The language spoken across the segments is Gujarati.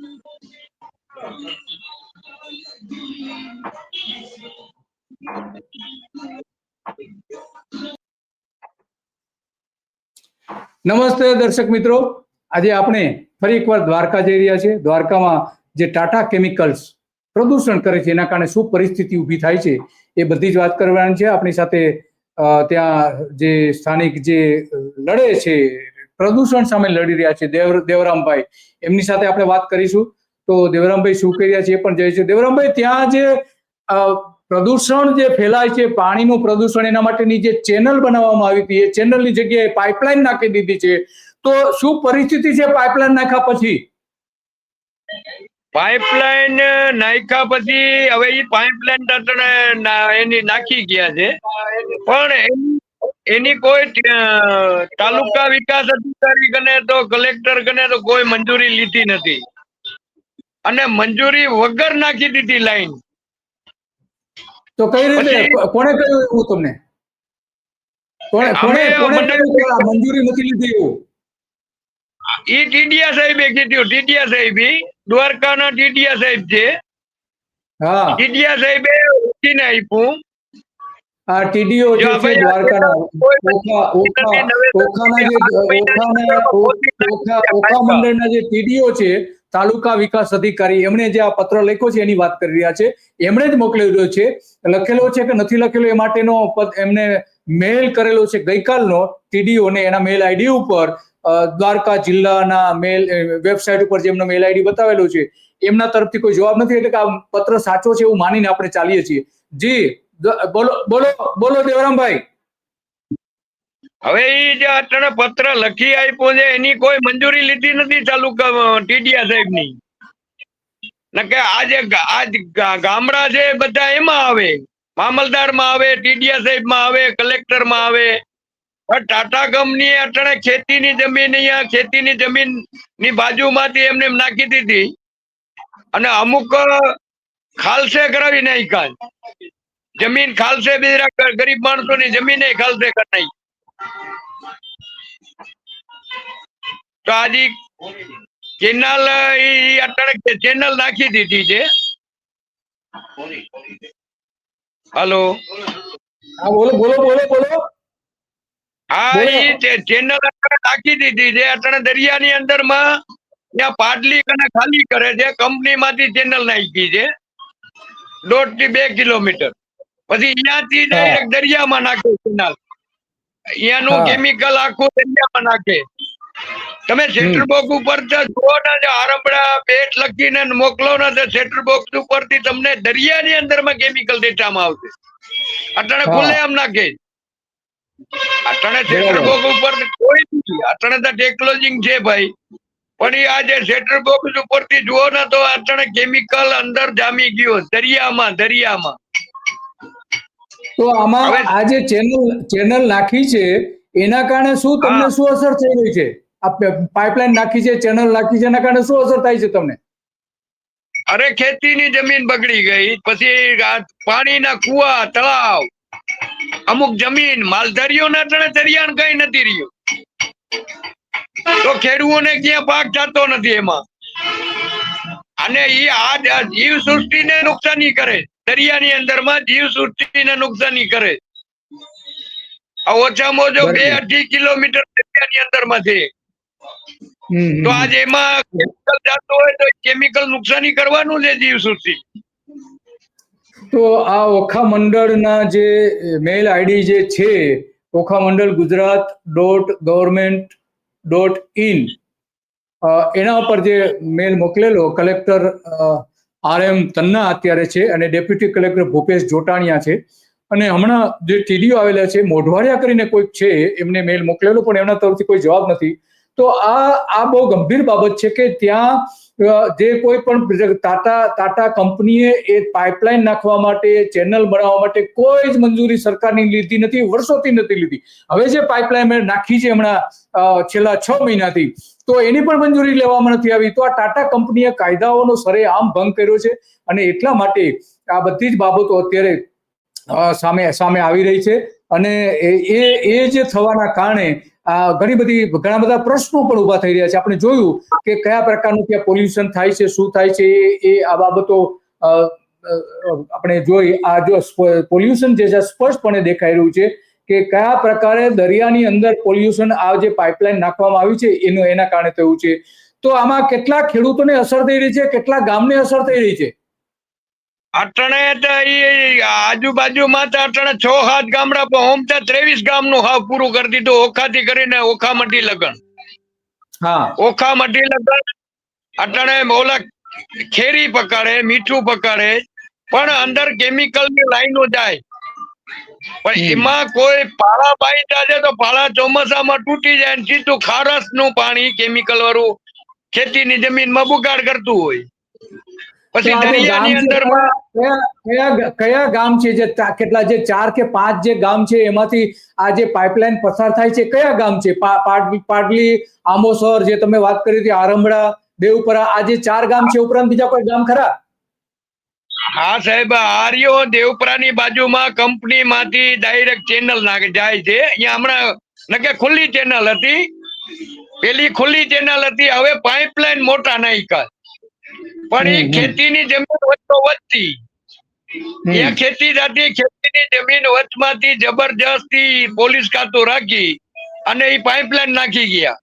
નમસ્તે દર્શક મિત્રો. આજે આપણે ફરી એકવાર દ્વારકા જઈ રહ્યા છીએ. દ્વારકામાં જે ટાટા કેમિકલ્સ પ્રદૂષણ કરે છે, એના કારણે શું પરિસ્થિતિ ઊભી થાય છે, એ બધી જ વાત કરવાની છે. આપણી સાથે ત્યાં જે સ્થાનિક જે લડે છે પ્રદૂષણ સામે લડી રહ્યા છે દેવ દેવરામભાઈ. એમની સાથે આપણે વાત કરીશું. તો દેવરામભાઈ શું કહી રહ્યા છે એ પણ જોઈએ છે. દેવરામભાઈ, ત્યાં જે પ્રદૂષણ જે ફેલાય છે, પાણીનું પ્રદૂષણ એના માટેની જે ચેનલ બનાવવામાં આવી હતી, એ ચેનલની જગ્યાએ પાઇપલાઇન નાખી દીધી છે. તો શું પરિસ્થિતિ છે પાઇપલાઇન નાખ્યા પછી? પાઇપલાઇન નાખ્યા પછી હવે એ પાઇપલાઇન એની નાખી ગયા છે. પણ એની- એની કોઈ તાલુકા વિકાસ અધિકારી કને તો કલેક્ટર કને તો કોઈ મંજૂરી લીધી નથી. અને મંજૂરી વગર નાખી દીધી લાઈન. તો કઈ રીતે? કોણે કહ્યું એવું તમને? કોણે કોણે મંજૂરી નથી લીધી એવું? ઈ ટીડીયા સાહેબે કીધું. ટીડીયા સાહેબ દ્વારકાના ટીડીયા સાહેબ છે. હા. ટીડીયા સાહેબે ઉઠીને આપ્યું. આ ટીડીઓ જે છે દ્વારકાના ઓખા ઓખા ઓખાના જે ઓખાના ઓખા ઓખા મંડળના જે ટીડીઓ છે તાલુકા વિકાસ અધિકારી એમણે જે આ પત્ર લખ્યો છે એની વાત કરી રહ્યા છે એમણે જ મોકલેલો છે લખેલો છે કે નથી લખેલો એ માટેનો એમને મેલ કરેલો છે ગઈકાલનો ટીડીઓ ને એના મેલ આઈડી ઉપર દ્વારકા જિલ્લાના મેલ વેબસાઇટ ઉપર જેમનો મેલ આઈડી બતાવેલો છે એમના તરફથી કોઈ જવાબ નથી એટલે કે આ પત્ર સાચો છે એવું માનીને આપણે ચાલીએ છીએ. જી. બોલો બોલો દેવરામભાઈ. હવે એ જે અત્યારે પત્ર લખી આપ્યો છે, એની કોઈ મંજૂરી લીધી નથી તાલુકા ટીડીયા સાહેબની કે આજે આજ ગામડા છે બધા એમાં આવે મામલદારમાં આવે ટીડીયા સાહેબમાં આવે કલેક્ટરમાં આવે ટાટા કંપની અટાણે ખેતીની જમીન અહીંયા, ખેતીની જમીનની બાજુમાંથી એમને એમ નાખી દીધી. અને અમુક ખાલસે કરાવી નાખ્યા જમીન ખાલસે બીજા ગરીબ માણસો ની જમીન ખાલસે કરાવી તો આજે ચેનલ અટાણે ચેનલ નાખી દીધી છે. હલો. હા બોલો બોલો બોલો બોલો. હા એ ચેનલ નાખી દીધી છે. અટાણે દરિયાની અંદરમાં ત્યાં પાટલી અને ખાલી કરે છે. કંપની માંથી ચેનલ નાખી છે. દોઢથી બે કિલોમીટર. પછી અહીંયાથી ડાયરેક્ટ દરિયામાં નાખે કેનાલ અહીંયાનું કેમિકલ આખું દરિયામાં નાખે. તમે સેટર બોક્સ ઉપર જુઓ ને જે આરંભડા પેટ લખીને મોકલો ને તો સેટર બોક્સ ઉપરથી તમને દરિયાની અંદરમાં કેમિકલ ડેટામાં આવશે. અટાણે. ખુલ્લે આમ નાખે. અટાણે સેટર બરાબર. બોક્સ ઉપર કોઈ નથી. અટાણે તો ટેકનોલોજી છે ભાઈ. પણ એ આજે સેટર બોક્સ ઉપરથી જુઓ ને તો અટાણે કેમિકલ અંદર જામી ગયો. દરિયામાં દરિયામાં. તો આમાં આ જે ચેનલ ચેનલ નાખી છે એના કારણે શું તમને. શું અસર થઈ રહી છે? આ પાઇપલાઇન નાખી છે ચેનલ નાખી છે એના કારણે શું અસર થાય છે તમને? અરે ખેતીની જમીન બગડી ગઈ પછી પાણીના કુવા તળાવ અમુક જમીન માલધારીઓના તણે દરિયાણ કઈ નથી રહ્યું. તો ખેડૂતોને ક્યાં પાક થતો નથી એમાં. અને એ આ જીવ સૃષ્ટિને નુકસાની કરે દરિયાની અંદરમાં જીવ સૃષ્ટિને નુકસાની કરે. આ ઓછામાં ઓછો બે અઢી કિલોમીટર દરિયાની અંદરમાં છે. તો આજે એમાં કેમિકલ જતું હોય તો કેમિકલ નુકસાની કરવાનું છે જીવ સૃષ્ટિ. તો આ ઓખા મંડળના જે મેલ આઈડી જે છે Okha Mandal Gujarat dot government dot in એના ઉપર જે મેલ મોકલેલો કલેક્ટર આર એમ તન્ના અત્યારે છે અને ડેપ્યુટી કલેક્ટર ભૂપેશ જોટાણિયા છે. અને હમણાં જે ટીડીઓ આવેલા છે, મોઢવાડિયા કરીને કોઈક છે, એમને મેલ મોકલેલો, પણ એમના તરફથી કોઈ જવાબ નથી. તો આ આ બહુ ગંભીર બાબત છે કે ત્યાં જે કોઈ પણ ટાટા ટાટા કંપનીએ એ પાઇપલાઇન નાખવા માટે, ચેનલ બનાવવા માટે કોઈ જ મંજૂરી સરકારની લીધી નથી, વર્ષોથી નથી લીધી. હવે જે પાઇપલાઇન નાખી છે હમણાં છેલ્લા છ મહિનાથી, તો એની પણ મંજૂરી લેવામાં નથી આવી. તો આ ટાટા કંપનીએ કાયદાઓનો સરેઆમ ભંગ કર્યો છે અને એટલા માટે આ બધી જ બાબતો અત્યારે સામે સામે આવી રહી છે. અને એ- એ જે થવાના કારણે આ ઘણી બધી, ઘણા બધા પ્રશ્નો પણ ઊભા થઈ રહ્યા છે. આપણે જોયું કે કયા પ્રકારનું ત્યાં પોલ્યુશન થાય છે, શું થાય છે, એ આ બાબતો આપણે જોઈ, આ જો પોલ્યુશન જે છે, સ્પષ્ટપણે દેખાઈ રહ્યું છે કે કયા પ્રકારે દરિયાની અંદર પોલ્યુશન આ જે પાઇપલાઇન નાખવામાં આવી છે, એનું, એના કારણે થયું છે. તો આમાં કેટલા ખેડૂતોને અસર થઈ રહી છે, કેટલા ગામને અસર થઈ રહી છે? અટણે તો આજુબાજુમાં તો અટણે છ સાત ગામડા પણ ઓમ તો ત્રેવીસ ગામનું હાવ પૂરું કરી દીધું ઓખાથી કરીને ઓખા મઢી લગન. હા. ઓખા મઢી લગન અટણે ઓલા ખેરી પકડે મીઠું પકડે પણ અંદર કેમિકલની લાઈનો જાય. પણ એમાં કોઈ પાળા બાંધ્યા છે તો પાળા ચોમાસામાં તૂટી જાય ને સીધું ખારસનું પાણી કેમિકલ વાળું ખેતીની જમીનમાં બુગાડ કરતું હોય. પછી દરિયાની છે, અંદર કયા ગામ છે જે કેટલા જે ચાર કે પાંચ જે ગામ છે એમાંથી આ જે પાઇપલાઇન પસાર થાય છે કયા ગામ છે? પાટલી આમોસર જે તમે વાત કરી હતી આરંભડા દેવપરા આ જે ચાર ગામ છે ઉપરાંત બીજા કોઈ ગામ ખરા? હા સાહેબ આર્યો દેવપરાની બાજુમાં કંપની માંથી ડાયરેક્ટ ચેનલ નાખે જાય છે. અહીંયા હમણાં નકે ખુલ્લી ચેનલ હતી. પેલી ખુલ્લી ચેનલ હતી હવે પાઇપલાઇન મોટા નાખ્યા. પણ એ. ખેતીની જમીન વચ્ચો વધતી. એ ખેતી સાથે ખેતીની જમીન વચમાંથી જબરજસ્તી પોલીસ ખાતું રાખી અને એ પાઇપલાઇન નાખી ગયા.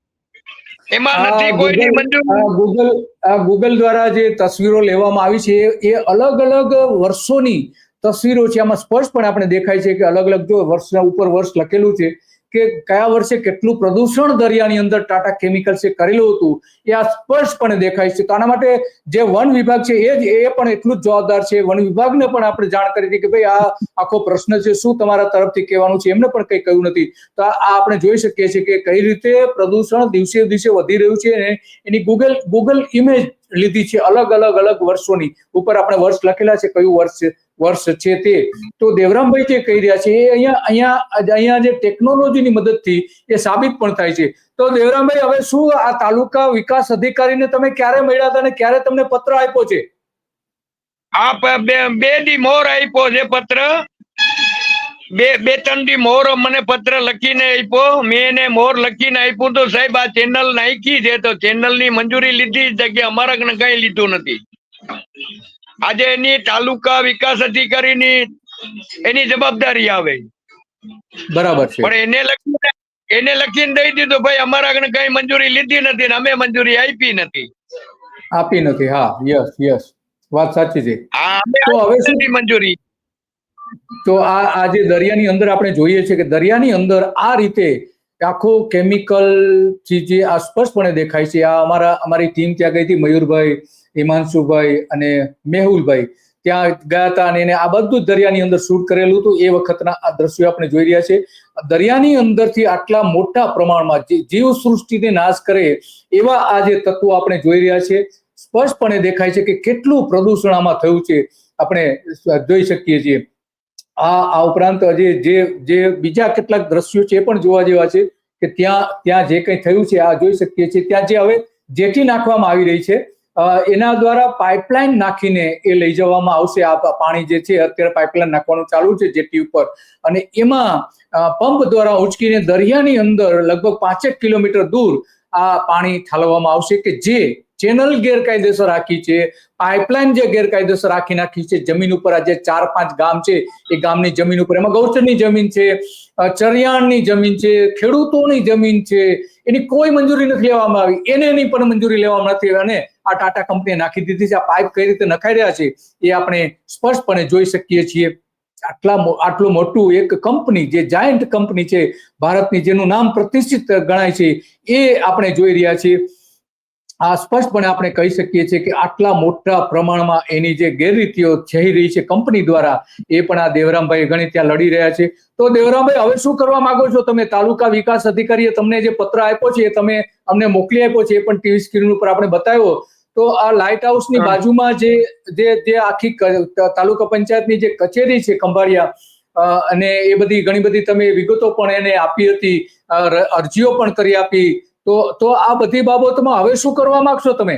એમાં નથી કોઈની મંજૂરી. ગૂગલ આ ગૂગલ દ્વારા જે તસવીરો લેવામાં આવી છે એ- એ અલગ અલગ વર્ષોની તસવીરો છે. આમાં સ્પષ્ટપણે આપણે દેખાય છે કે અલગ અલગ જો વર્ષના ઉપર વર્ષ લખેલું છે. કે કયા વર્ષે કેટલું પ્રદૂષણ દરિયાની અંદર ટાટા કેમિકલ્સે કરેલું હતું, એ આ સ્પષ્ટપણે દેખાય છે. તો આના માટે જે વન વિભાગ છે, એ જ, એ પણ એટલું જ જવાબદાર છે. વન વિભાગને પણ આપણે જાણ કરી હતી કે ભાઈ આ આખો પ્રશ્ન છે, શું તમારા તરફથી કહેવાનું છે? એમને પણ કંઈ કહ્યું નથી. તો આ આપણે જોઈ શકીએ છીએ કે કઈ રીતે પ્રદૂષણ દિવસે દિવસે વધી રહ્યું છે એની ગૂગલ ગૂગલ ઇમેજ લીધી છે અલગ અલગ અલગ વર્ષોની. ઉપર આપણે વર્ષ લખેલા છે, કયું વર્ષ વર્ષ છે તે. તો દેવરામભાઈ જે કહી રહ્યા છે, એ અહીંયા અહીંયા અહીંયા જે ટેકનોલોજીની મદદથી એ સાબિત પણ થાય છે. તો દેવરામભાઈ, હવે શું આ તાલુકા વિકાસ અધિકારીને તમે ક્યારે મળ્યા હતા અને ક્યારે તમને પત્ર આપ્યો છે? આ બે બે દી મોર આપ્યો છે પત્ર. બે બે ત્રણ દી મોર મને પત્ર લખીને આપ્યો. મેં એને મોર લખીને આપ્યું તો સાહેબ આ ચેનલ નાખી છે તો ચેનલની મંજૂરી લીધી છે કે અમારા કઈ લીધું નથી. આજે એની તાલુકા વિકાસ અધિકારીની એની જવાબદારી આવે. બરાબર છે. પણ એને લખીને એને લખીને દઈ દીધું ભાઈ અમારા આગળ કઈ મંજૂરી લીધી નથી ને અમે મંજૂરી આપી નથી. આપી નથી હા યસ યસ. વાત સાચી છે. તો હવે સુધી મંજૂરી. તો આ આજે દરિયાની અંદર આપણે જોઈએ છે કે દરિયાની અંદર આ રીતે આખો કેમિકલ જે આ સ્પષ્ટપણે દેખાય છે, આ અમારા અમારી ટીમ ત્યાં ગઈ હતી, મયુરભાઈ, હિમાંશુભાઈ અને મેહુલભાઈ. ત્યાં ગયા હતા અને એને આ બધું દરિયાની અંદર શૂટ કરેલું હતું. એ વખતના આ દ્રશ્યો આપણે જોઈ રહ્યા છે દરિયાની અંદરથી આટલા મોટા પ્રમાણમાં જે જીવ સૃષ્ટિને નાશ કરે એવા આ જે તત્વો આપણે જોઈ રહ્યા છે સ્પષ્ટપણે દેખાય છે કે કેટલું પ્રદૂષણ આમાં થયું છે, આપણે જોઈ શકીએ છીએ. આ આ ઉપરાંત હજી જે જે બીજા કેટલાક દ્રશ્યો છે એ પણ જોવા જેવા છે કે ત્યાં ત્યાં જે કંઈ થયું છે, આ જોઈ શકીએ છીએ. ત્યાં જે હવે જેટી નાખવામાં આવી રહી છે એના દ્વારા પાઇપલાઇન નાખીને એ લઈ જવામાં આવશે. આ પાણી જે છે અત્યારે પાઇપલાઇન નાખવાનું ચાલુ છે જેટી ઉપર. અને એમાં પંપ દ્વારા ઉંચકીને દરિયાની અંદર લગભગ પાંચેક કિલોમીટર દૂર આ પાણી ઠાલવવામાં આવશે કે જે ચેનલ ગેરકાયદેસર રાખી છે, પાઇપલાઇન જે ગેરકાયદેસર રાખી નાખી છે, જમીન ઉપર આજે ચાર પાંચ ગામ છે, એ ગામની જમીન ઉપર, એમાં ગૌચરની જમીન છે ચરિયાણની જમીન છે, ખેડૂતોની જમીન છે, એની કોઈ મંજૂરી નથી લેવામાં આવી, એને એની પણ મંજૂરી લેવામાં નથી અને આ ટાટા કંપનીએ નાખી દીધી છે, આ પાઇપ કઈ રીતે નખાઈ રહ્યા છે, એ આપણે સ્પષ્ટપણે જોઈ શકીએ છીએ. આટલા આટલું મોટું એક કંપની, જે જાયન્ટ કંપની છે, ભારતની, જેનું નામ પ્રતિષ્ઠિત ગણાય છે, એ આપણે જોઈ રહ્યા છીએ. આ સ્પષ્ટપણે આપણે કહી શકીએ છીએ કે આટલા મોટા પ્રમાણમાં એની જે ગેરરીતિઓ થઈ રહી છે કંપની દ્વારા એ પણ આ દેવરામભાઈ ગણી ત્યાં લડી રહ્યા છે. તો દેવરામભાઈ હવે શું કરવા માંગો છો તમે? તાલુકા વિકાસ અધિકારીએ તમને જે પત્ર આપ્યો છે એ તમે અમને મોકલી આપ્યો છે એ પણ ટીવી સ્ક્રીન ઉપર આપણે બતાવ્યો. તો આ લાઇટ હાઉસની બાજુમાં જે જે જે આખી તાલુકા પંચાયતની જે કચેરી છે ખંભાળિયા અને એ બધી ઘણી બધી તમે વિગતો પણ એને આપી હતી અરજીઓ પણ કરી આપી. તો તો આ બધી બાબતમાં હવે શું કરવા માંગશો તમે?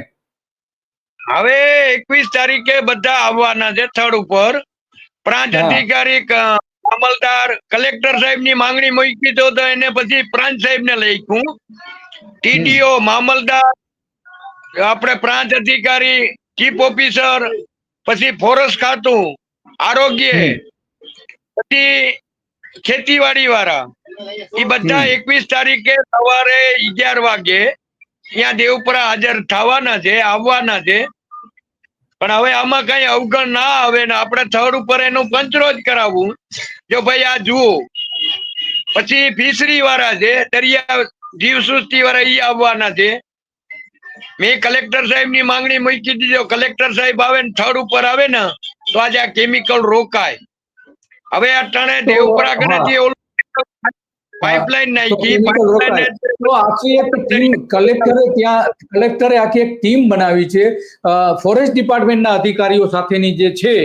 હવે એકવીસ તારીખે બધા આવવાના છે સ્થળ ઉપર. પ્રાંત અધિકારી અમલદાર કલેક્ટર સાહેબની માંગણી મૂકી તો એને પછી પ્રાંત સાહેબ ને લખ્યું. ટીડીઓ મામલદાર આપણે પ્રાંત અધિકારી ચીફ ઓફિસર પછી ફોરેસ્ટ ખાતું આરોગ્ય પછી ખેતીવાડી વાળા એ બધા એકવીસ તારીખે સવારે અગિયાર વાગે ત્યાં દેવપુરા હાજર થવાના છે આવવાના છે. પણ હવે આમાં કઈ અવગણ ના આવે ને આપણે થર્ડ ઉપર એનું પંચરોજ કરાવવું. જો ભાઈ આ જુઓ. પછી ફિશરી વાળા છે દરિયા જીવસૃષ્ટિ વાળા ઈ આવવાના છે. મેં કલેક્ટર સાહેબની માંગણી મૂકી દીધો કલેક્ટર સાહેબ આવે ને થર્ડ ઉપર આવે ને તો આજે આ કેમિકલ રોકાય. હવે આ તો, દેવપરા. કનેથી ઓલું પાઇપલાઇન નાખી આખી એક ટીમ કલેક્ટરે ત્યાં કલેક્ટરે આખી એક ટીમ બનાવી છે. ફોરેસ્ટ ડિપાર્ટમેન્ટના અધિકારીઓ સાથેની જે છે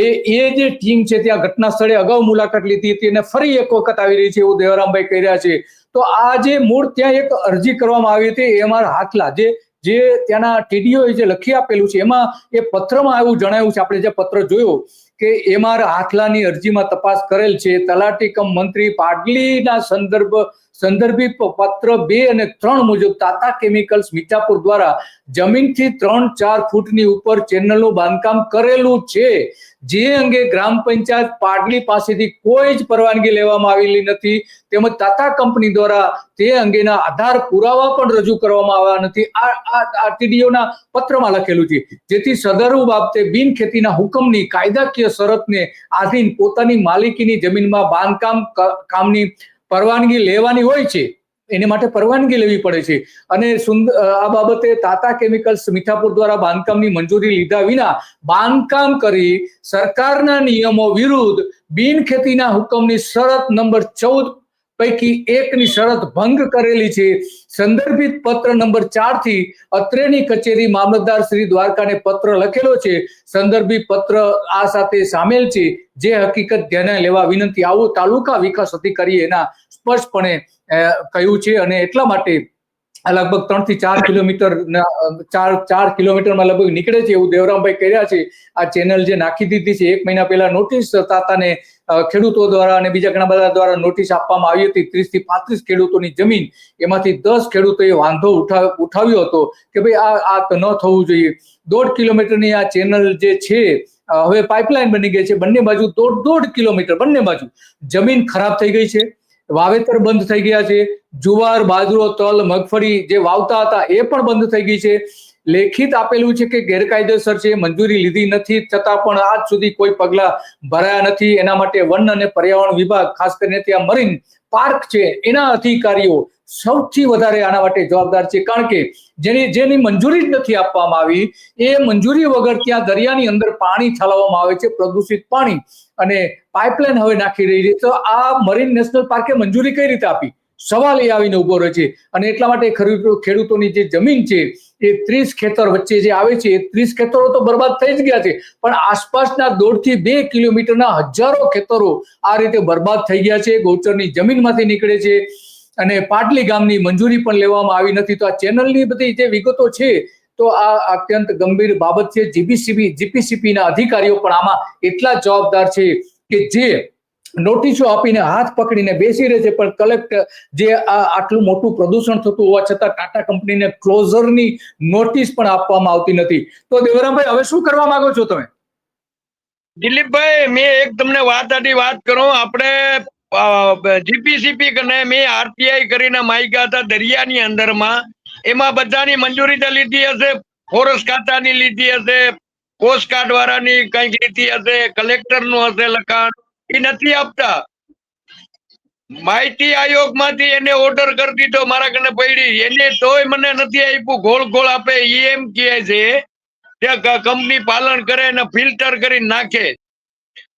એ એ જે ટીમ છે ત્યાં ઘટના સ્થળે અગાઉ મુલાકાત લીધી હતી અને ફરી એક વખત આવી રહી છે એવું દેવરામભાઈ કહી રહ્યા છે. તો આ જે મૂળ ત્યાં એક અરજી કરવામાં આવી હતી એમાં હાથલા. જે જે ત્યાંના ટીડીઓ જે લખી આપેલું છે એમાં એ પત્રમાં એવું જણાવ્યું છે આપણે જે પત્ર જોયો કે એમાં હાથલાની અરજીમાં તપાસ કરેલ છે. તલાટી કમ મંત્રી પાડલીના સંદર્ભ સંદર્ભિત પત્ર બે અને ત્રણ મુજબ તાતા કેમિકલ્સ મીઠાપુર દ્વારા જમીનથી ત્રણ ચાર ફૂટની ઉપર ચેનલનું બાંધકામ કરેલું છે. જે અંગે ગ્રામ પંચાયત પાટલી પાસેથી કોઈ જ પરવાનગી લેવામાં આવેલી નથી, તેમજ તાતા કંપની દ્વારા તે અંગેના આધાર પુરાવા પણ રજૂ કરવામાં આવ્યા નથી. આ આ આ TDO ના પત્રમાં લખેલું છે, જેથી સદરુ બાબતે બિન ખેતીના હુકમની કાયદાકીય શરતને આધીન પોતાની માલિકીની જમીનમાં બાંધકામ કામની પરવાનગી લેવાની હોય છે. એને માટે પરવાનગી લેવી પડે છે. અને સુંદર આ બાબતે તાતા કેમિકલ્સ મીઠાપુર દ્વારા બાંધકામની મંજૂરી લીધા વિના બાંધકામ કરી સરકારના નિયમો વિરુદ્ધ બિન ખેતીના હુકમની શરત નંબર ચૌદ પૈકી એકની શરત ભંગ કરેલી છે. સંદર્ભિત પત્ર નંબર ચારથી અત્રેની કચેરી મામલતદાર શ્રી દ્વારકાને પત્ર લખેલો છે. સંદર્ભિત પત્ર આ સાથે સામેલ છે. જે હકીકત ધ્યાને લેવા વિનંતી આવું તાલુકા વિકાસ અધિકારીએ એના સ્પષ્ટપણે કહ્યું છે અને એટલા માટે આ લગભગ ત્રણથી ચાર કિલોમીટર ચાર ચાર કિલોમીટરમાં લગભગ નીકળે છે એવું દેવરામભાઈ કર્યા છે. આ ચેનલ જે નાખી દીધી છે, એક મહિના પહેલા નોટિસ તાતાને ખેડૂતો દ્વારા અને બીજા ઘણા બધા દ્વારા નોટિસ આપવામાં આવી હતી. ત્રીસથી પાંત્રીસ ખેડૂતોની જમીન, એમાંથી દસ ખેડૂતોએ વાંધો ઉઠાવ ઉઠાવ્યો હતો કે ભાઈ આ આ ન થવું જોઈએ. દોઢ કિલોમીટરની આ ચેનલ જે છે હવે પાઇપલાઇન બની ગઈ છે બંને બાજુ. દોઢ દોઢ કિલોમીટર બંને બાજુ. જમીન ખરાબ થઈ ગઈ છે. વાવેતર બંધ થઈ ગયા છે. જુવાર, બાજરો, તલ, મગફળી જે વાવતા હતા એ પણ બંધ થઈ ગઈ છે. લેખિત આપેલું છે કે ગેરકાયદેસર છે, મંજૂરી લીધી નથી, છતાં પણ આજ સુધી કોઈ પગલા ભરાયા નથી. એના માટે વન અને પર્યાવરણ વિભાગ ખાસ કરીને ત્યાં મરીન પાર્ક છે. એના અધિકારીઓ સૌથી વધારે આના માટે જવાબદાર છે. કારણ કે જેની જેની મંજૂરી જ નથી આપવામાં આવી, એ મંજૂરી વગર ત્યાં દરિયાની અંદર પાણી ઠાલવવામાં આવે છે, પ્રદૂષિત પાણી. અને પાઇપલાઇન હવે નાખી રહી છે. તો આ મરીન નેશનલ પાર્કે મંજૂરી કઈ રીતે આપી? સવાલ એ આવીને ઊભો રહે છે. અને એટલા માટે ખેડૂતો, ખેડૂતોની જે જમીન છે, એ ત્રીસ ખેતર વચ્ચે જે આવે છે, એ ત્રીસ ખેતરો તો બરબાદ થઈ જ ગયા છે. પણ આસપાસના દોઢથી બે કિલોમીટરના હજારો ખેતરો આ રીતે બરબાદ થઈ ગયા છે. ગૌચરની જમીનમાંથી નીકળે છે. અને પાટલી ગામની મંજૂરી પણ લેવામાં આવી નથી. તો આ ચેનલની બધી જે વિગતો છે, તો આ અત્યંત ગંભીર બાબત છે. જીપીસીબી ના અધિકારીઓ પણ આમાં એટલા જવાબદાર છે કે જે નોટિસો આપીને હાથ પકડીને બેસી રહે છે. પણ કલેક્ટર જે આ આટલું મોટું પ્રદૂષણ થતું હોવા છતાં ટાટા કંપનીને ક્લોઝરની નોટિસ પણ આપવામાં આવતી નથી. તો દેવરામભાઈ, હવે શું કરવા માંગો છો તમે? દિલીપભાઈ, મેં એક તમને વાત આથી વાત કરું. આપણે જીપીસીપી કને મેં આરટીઆઈ કરીને માયકા હતા દરિયાની અંદરમાં. એમાં બધાની મંજૂરી તો લીધી હશે ફોરેસ્ટ ખાતાની લીધી હશે કોસ્ટ ગાર્ડ વાળાની કંઈક લીધી હશે કલેક્ટરનું હશે લખાણ, એ નથી આપતા. માહિતી આયોગમાંથી એને ઓર્ડર કરી દીધો, મારા કને પડી. એને તોય મને નથી આપ્યું, ગોળ ગોળ આપે એ એમ કહે છે કંપની પાલન કરે અને ફિલ્ટર કરી નાખે.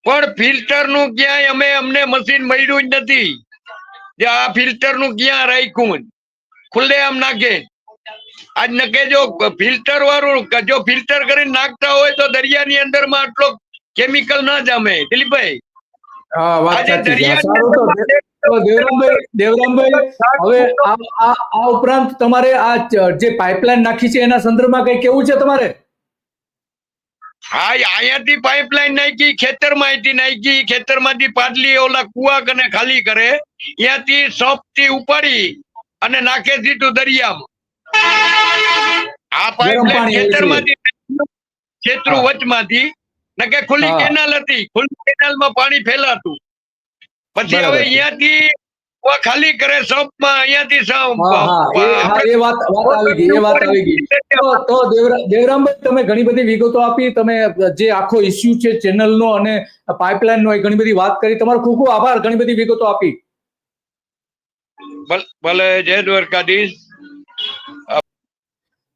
પણ ફિલ્ટરનું ક્યાંય અમે અમને મશીન મળ્યું જ નથી. જે આ ફિલ્ટરનું ક્યાં રાખ્યું? ખુલ્લે આમ નાખે. આજ નકે જો ફિલ્ટર વાળું જો ફિલ્ટર કરીને નાખતા હોય તો દરિયાની અંદરમાં આટલો કેમિકલ ના જામે. દિલીપભાઈ? હા વાત સાચી તો દેવરામભાઈ દેવરામભાઈ હવે આ આ આ ઉપરાંત તમારે આ જે પાઇપલાઇન નાખી છે એના સંદર્ભમાં કઈ કેવું છે તમારે? હા અહીંયાથી પાઇપલાઇન નાખી ખેતરમાં માંથી નાખી ખેતરમાંથી પાડલી ઓલા કુવા કને ખાલી કરે ત્યાંથી સપથી ઉપાડી અને નાખે સીધું દરિયામાં આ પાઇપલાઇન ખેતરમાંથી. ખેતરું. વચમાંથી નકે ખુલ્લી. કેનાલ હતી ખુલ્લી કેનાલમાં પાણી ફેલાતું પછી હવે. અહીંયાથી ખાલી કરે સપમાં અહીંયાથી સપ. હા હા એ વાત વાત આવી ગઈ એ વાત આવી ગઈ. તો દેવરામભાઈ તમે ઘણી બધી વિગતો આપી તમે જે આખો ઇસ્યુ છે ચેનલનો અને પાઇપલાઇનનો એ ઘણી બધી વાત કરી. તમારો ખૂબ ખૂબ આભાર ઘણી બધી વિગતો આપી. ભલે જય દ્વારકાધીશ.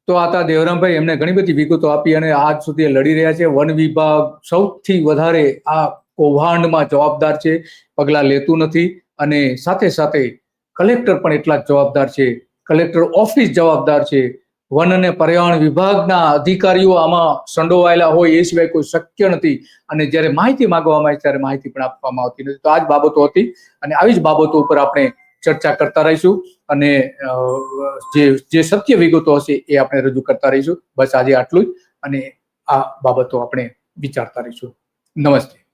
તો આ હતા દેવરામભાઈ એમને ઘણી બધી વિગતો આપી અને આજ સુધી લડી રહ્યા છે. વન વિભાગ સૌથી વધારે આ કૌભાંડમાં જવાબદાર છે. પગલાં લેતું નથી. અને સાથે સાથે કલેક્ટર પણ એટલા જ જવાબદાર છે. કલેક્ટર ઓફિસ જવાબદાર છે. વન અને પર્યાવરણ વિભાગના અધિકારીઓ આમાં સંડોવાયેલા હોય એ સિવાય કોઈ શક્ય નથી. અને જ્યારે માહિતી માંગવામાં આવે ત્યારે માહિતી પણ આપવામાં આવતી નથી. તો આ જ બાબતો હતી અને આવી જ બાબતો ઉપર આપણે ચર્ચા કરતા રહીશું. અને જે જે સત્ય વિગતો હશે એ આપણે રજૂ કરતા રહીશું. બસ આજે આટલું જ અને આ બાબતો આપણે વિચારતા રહીશું. નમસ્તે.